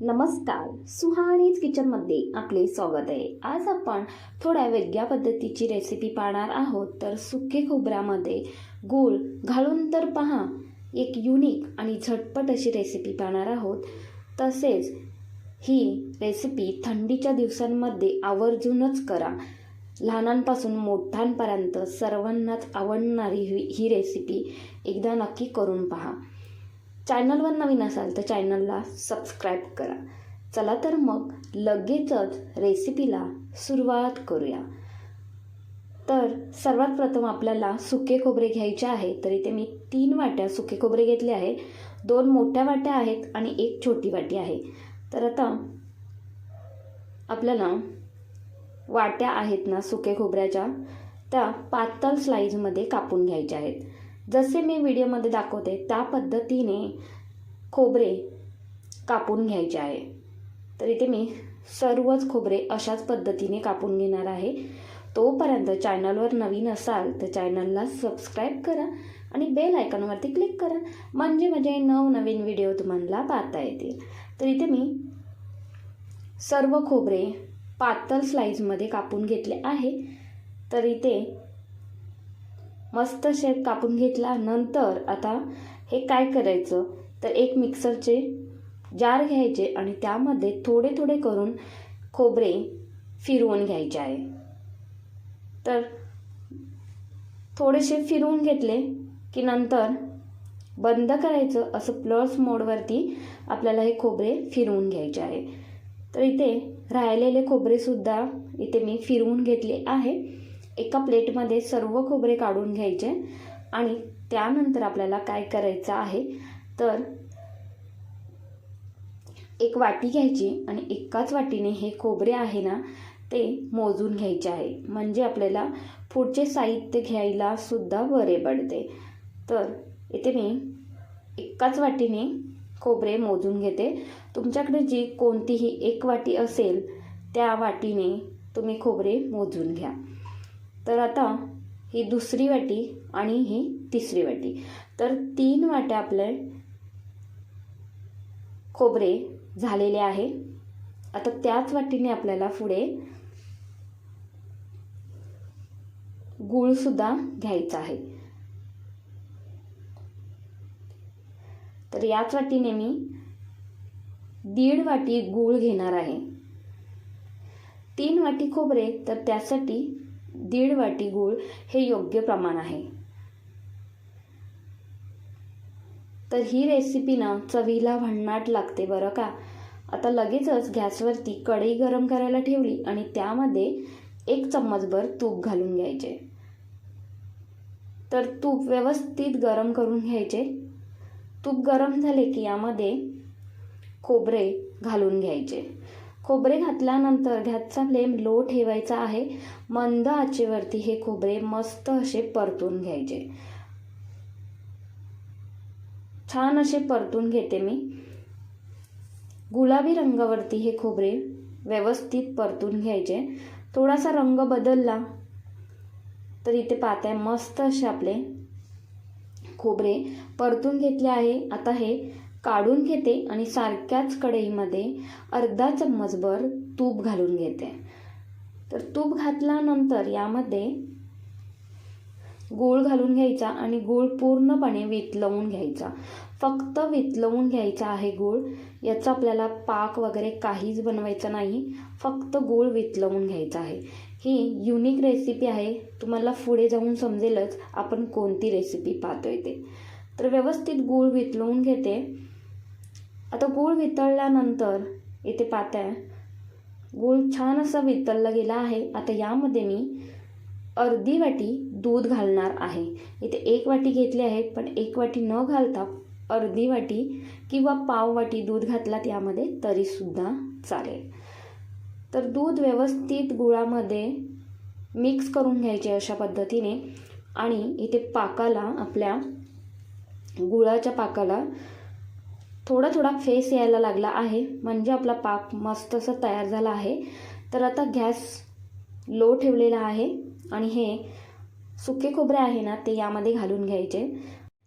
नमस्कार सुहाणीच किचनमध्ये आपले स्वागत आहे. आज आपण थोड्या वेगळ्या पद्धतीची रेसिपी पाहणार आहोत. तर सुके खोबऱ्यामध्ये गूळ घालून तर पहा एक युनिक आणि झटपट अशी रेसिपी पाहणार आहोत. तसेच ही रेसिपी थंडीच्या दिवसांमध्ये आवर्जूनच करा. लहानांपासून मोठ्यांपर्यंत सर्वांनाच आवडणारी ही ही रेसिपी एकदा नक्की करून पहा. चॅनलवर नवीन असाल तर चॅनलला सबस्क्राईब करा. चला तर मग लगेचच रेसिपीला सुरुवात करूया. तर सर्वात प्रथम आपल्याला सुके खोबरे घ्यायचे आहे तर इथे मी तीन वाट्या सुके खोबरे घेतले आहे. दोन मोठ्या वाट्या आहेत आणि एक छोटी वाटी आहे. तर आता आपल्याला वाट्या आहेत ना सुके खोबऱ्याच्या त्या पातळ स्लाईजमध्ये कापून घ्यायच्या आहेत. जसे मी व्हिडिओमध्ये दाखवते त्या पद्धतीने खोबरे कापून घ्यायचे आहे. तर इथे मी सर्वच खोबरे अशाच पद्धतीने कापून घेणार आहे. तोपर्यंत चॅनलवर नवीन असाल तर चॅनलला सबस्क्राईब करा आणि बेल आयकॉनवरती क्लिक करा. म्हणजे म्हणजे नवनवीन व्हिडिओ तुम्हाला पाहता येतील. तर इथे मी सर्व खोबरे पातळ स्लाईजमध्ये कापून घेतले आहे. तर इथे मस्त शेप कापून घेतला. नंतर आता हे काय करायचं? तर एक मिक्सरचे जार घ्यायचे आणि त्यामध्ये थोडे थोडे करून खोबरे फिरवून घ्यायचे आहे. तर थोडेसे फिरवून घेतले की नंतर बंद करायचं असं प्लस मोडवरती आपल्याला हे खोबरे फिरवून घ्यायचे आहे. तर इथे राहिलेले खोबरेसुद्धा इथे मी फिरवून घेतले आहे. एका प्लेटमध्ये सर्व खोबरे काढून घ्यायचे आणि त्यानंतर आपल्याला काय करायचं आहे तर एक वाटी घ्यायची आणि एकाच वाटीने हे खोबरे आहे ना ते मोजून घ्यायचे आहे. म्हणजे आपल्याला पुढचे साहित्य घ्यायला सुद्धा बरे पडते. तर इथे मी एकाच वाटीने खोबरे मोजून घेते. तुमच्याकडे जी कोणतीही एक वाटी असेल त्या वाटीने तुम्ही खोबरे मोजून घ्या. तर आता ही दुसरी वाटी आणि ही तिसरी वाटी. तर तीन वाट्या आपले खोबरे झालेले आहे. आता त्याच वाटीने आपल्याला पुढे गूळसुद्धा घ्यायचा आहे. तर याच वाटीने मी दीड वाटी गूळ घेणार आहे. तीन वाटी खोबरे तर त्यासाठी दीड वाटी गूळ हे योग्य प्रमाण आहे. तर ही रेसिपी ना चवीला भन्नाट लागते बरं का? आता लगेचच गॅसवरती कढई गरम करायला ठेवली आणि त्यामध्ये एक चम्मचभर तूप घालून घ्यायचे. तर तूप व्यवस्थित गरम करून घ्यायचे. तूप गरम झाले की यामध्ये खोबरे घालून घ्यायचे. खोबरे घातल्यानंतर गॅसचा फ्लेम लो ठेवायचा आहे. मंद आचेवरती हे खोबरे मस्त असे परतून घ्यायचे. छान असे परतून घेते मी. गुलाबी रंगावरती हे खोबरे व्यवस्थित परतून घ्यायचे. थोडासा रंग बदलला तर इथे पाहताय मस्त असे आपले खोबरे परतून घेतले आहे. आता हे काढून घेते आणि सारख्याच कढईमध्ये अर्धा चम्मचभर तूप घालून घेते. तर तूप घातल्यानंतर यामध्ये गूळ घालून घ्यायचा आणि गूळ पूर्णपणे वितलवून घ्यायचा. फक्त वितलवून घ्यायचा आहे गूळ. याचा आपल्याला पाक वगैरे काहीच बनवायचं नाही. फक्त गूळ वितलवून घ्यायचा आहे. ही युनिक रेसिपी आहे. तुम्हाला पुढे जाऊन समजेलच आपण कोणती रेसिपी पाहतोय ते. तर व्यवस्थित गूळ वितलवून घेते. आता गूळ वितळल्यानंतर इथे पाहताय. गूळ छान असा वितळला गेला आहे. आता यामध्ये मी अर्धी वाटी दूध घालणार आहे. इथे एक वाटी घेतली आहे पण एक वाटी न घालता अर्धी वाटी किंवा पाव वाटी दूध घातलात यामध्ये तरीसुद्धा चालेल. तर दूध व्यवस्थित गुळामध्ये मिक्स करून घ्यायचे अशा पद्धतीने आणि इथे पाकाला आपल्या गुळाच्या पाकाला थोडा थोडा फेस यायला लागला आहे. म्हणजे आपला पाक मस्त असं तयार झाला आहे. तर आता गॅस लो ठेवलेला आहे. आणि हे सुके खोबरे आहे ना ते यामध्ये घालून घ्यायचे.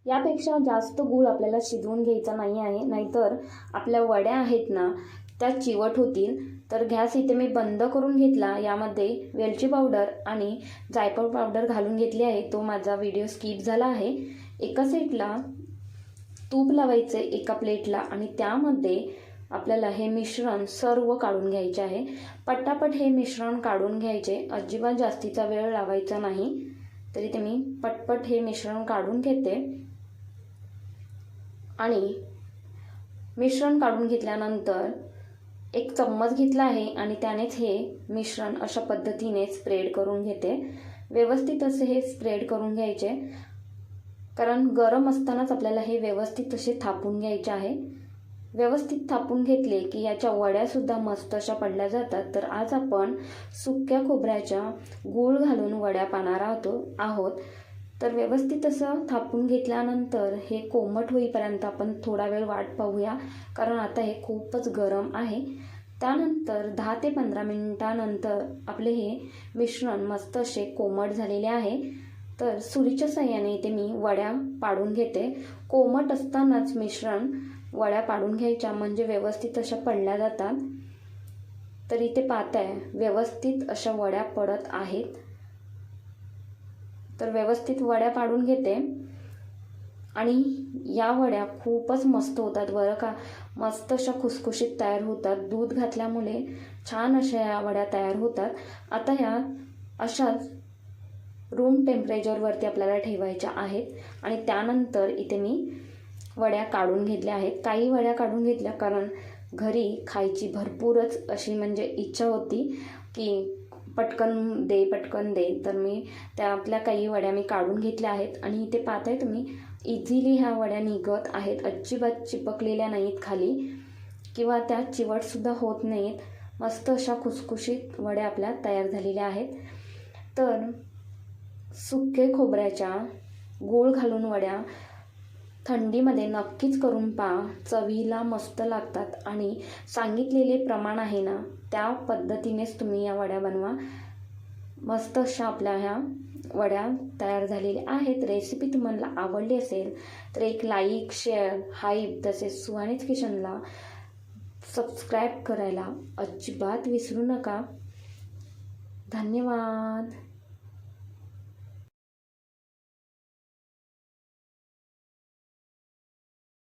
यापेक्षा जास्त गूळ आपल्याला शिजवून घ्यायचा नाही आहे. नाहीतर आपल्या वड्या आहेत ना त्या चिवट होतील. तर गॅस इथे मी बंद करून घेतला. यामध्ये वेलची पावडर आणि जायफळ पावडर घालून घेतली आहे. तो माझा व्हिडिओ स्किप झाला आहे. एका साईडला तूप लावायचे एका प्लेटला आणि त्यामध्ये आपल्याला हे मिश्रण सर्व काढून घ्यायचे आहे. पटापट हे मिश्रण काढून घ्यायचे. अजिबात जास्तीचा वेळ लावायचा नाही. तरी ते मी पटपट हे मिश्रण काढून घेते. आणि मिश्रण काढून घेतल्यानंतर एक चम्मच घेतला आहे आणि त्यानेच हे मिश्रण अशा पद्धतीने स्प्रेड करून घेते. व्यवस्थित असे हे स्प्रेड करून घ्यायचे. कारण गरम असतानाच आपल्याला हे व्यवस्थित असे थापून घ्यायचे आहे. व्यवस्थित थापून घेतले की याच्या वड्यासुद्धा मस्त अशा पडल्या जातात. तर आज आपण सुक्या खोबऱ्याच्या गूळ घालून वड्या पाहणार आहोत आहोत. तर व्यवस्थित असं थापून घेतल्यानंतर हे कोमट होईपर्यंत आपण थोडा वेळ वाट पाहूया. कारण आता हे खूपच गरम आहे. त्यानंतर दहा ते पंधरा मिनिटानंतर आपले हे मिश्रण मस्त असे कोमट झालेले आहे. तर सुरीच्या सहाय्याने इथे मी वड्या पाडून घेते. कोमट असतानाच मिश्रण वड्या पाडून घ्यायच्या म्हणजे व्यवस्थित अशा पडल्या जातात. तर इथे पाहताय व्यवस्थित अशा वड्या पडत आहेत. तर व्यवस्थित वड्या पाडून घेते. आणि या वड्या खूपच मस्त होतात बरं का. मस्त अशा खुसखुशीत तयार होतात. दूध घातल्यामुळे छान अशा या वड्या तयार होतात. आता या अशाच रूम टेम्परेचरवरती आपल्याला ठेवायच्या आहेत. आणि त्यानंतर इथे मी वड्या काढून घेतल्या आहेत. काही वड्या काढून घेतल्या कारण घरी खायची भरपूरच अशी म्हणजे इच्छा होती की पटकन दे पटकन दे. तर मी त्या आपल्या काही वड्या मी काढून घेतल्या आहेत. आणि इथे पाहताय तुम्ही इझिली ह्या वड्या निघत आहेत. अजिबात चिपकलेल्या नाहीत खाली. किंवा त्या चिवटसुद्धा होत नाहीत. मस्त अशा खुसखुशीत वड्या आपल्या तयार झालेल्या आहेत. तर सुके खोबऱ्याच्या गोळ घालून वड्या थंडीमध्ये नक्कीच करून पहा चवीला मस्त लागतात आणि सांगितलेले प्रमाण आहे ना त्या पद्धतीनेच तुम्ही या वड्या बनवा. मस्त अशा आपल्या ह्या वड्या तयार झालेल्या आहेत. रेसिपी तुम्हाला आवडली असेल तर एक लाईक शेअर हाईप तसेच सुहाणीच किचनला सबस्क्राईब करायला अजिबात विसरू नका. धन्यवाद.